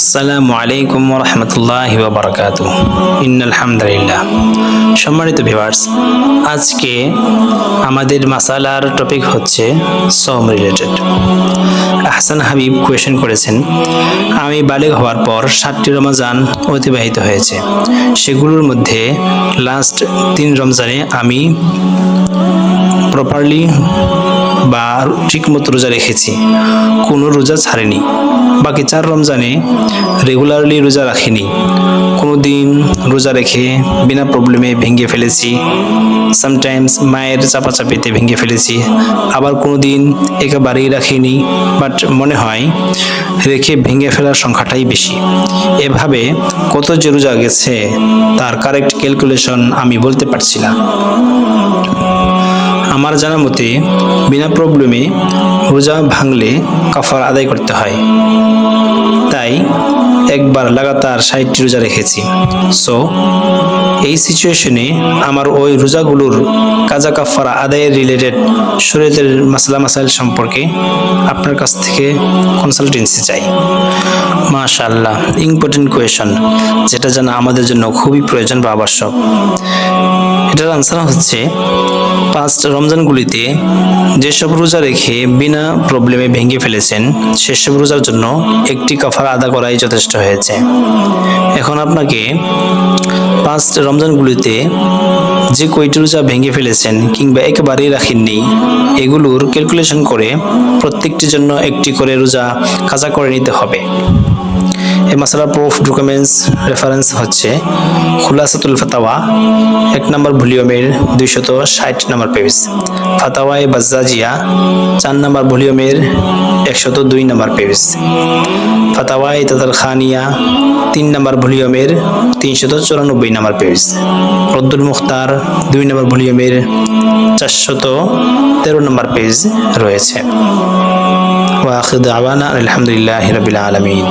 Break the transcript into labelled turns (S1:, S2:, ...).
S1: আসসালামু আলাইকুম রহমতুল্লাহ বারকাত আলহামদুলিল্লাহ সম্মানিত ভিউয়ার্স, আজকে আমাদের মাসালার টপিক হচ্ছে সম রিলেটেড। আহসান হাবিব কোয়েশন করেছেন, আমি বালেগ হওয়ার পর সাতটি রমজান অতিবাহিত হয়েছে। সেগুলোর মধ্যে লাস্ট তিন রমজানে আমি প্রপারলি বা ঠিকমতো রোজা রেখেছি, কোনো রোজা ছাড়েনি। বাকি চার রমজানে রেগুলারলি রোজা রাখিনি। কোনো দিন রোজা রেখে বিনা প্রবলেমে ভেঙে ফেলেছি। সামটাইমস মায়ের চাপাচাপিতে ভেঙে ফেলেছি। আবার কোনো দিন একেবারেই রাখিনি বাট মনে হয় রেখে ভেঙে ফেলার সংখ্যাটাই বেশি। এভাবে কত যে রোজা গেছে, তার কারেক্ট ক্যালকুলেশন আমি বলতে পারছি না। আমার জানা মতে, বিনা প্রবলেমে রোজা ভাঙলে কাফার আদায় করতে হয়। তাই একবার লাগাতার ষাটটি রোজা রেখেছি। সো এই সিচুয়েশনে আমার ওই রোজাগুলোর কাজা কাফারা আদায়ের রিলেটেড শরীয়তের মাসলা মাসাইল সম্পর্কে আপনার কাছ থেকে কনসালটেন্সি চাই। মাশাআল্লাহ ইম্পর্টেন্ট কোয়েশন যেটা জানা আমাদের জন্য খুবই প্রয়োজন বা আবশ্যক। এটার আনসার হচ্ছে পাঁচ রমজানগুলিতে যেসব রোজা রেখে বিনা প্রবলেমে ভেঙে ফেলেছেন, সেসব রোজার জন্য একটি কাফারা আদা করাই যথেষ্ট হয়েছে। এখন আপনাকে পাঁচ রমজানগুলিতে যে কয়টি রোজা ভেঙে ফেলেছেন কিংবা একেবারেই রাখেননি, এগুলোর ক্যালকুলেশন করে প্রত্যেকটির জন্য একটি করে রোজা কাজা করে নিতে হবে। এই মাসালা প্রুফ ডকুমেন্টস রেফারেন্স হচ্ছে খুলাসাতুল ফাতাওয়া, এক নম্বর ভলিউমের দুইশত ষাট নম্বর পেজ ফাতাওয়ায় বাজ্জাজিয়া, চার নম্বর ভলিউমের একশত দুই নম্বর পেজ ফাতাওয়ায় তাতাল খানিয়া তিন নম্বর ভলিউমের তিনশত চুরানব্বই নম্বর পেজ রদ্দুল মুখতার, দুই নম্বর ভলিউমের চারশত তেরো নম্বর পেজ রয়েছে। ওয়াখিদ আওয়ানা আলহামদুলিল্লাহ রবিল আলমিন।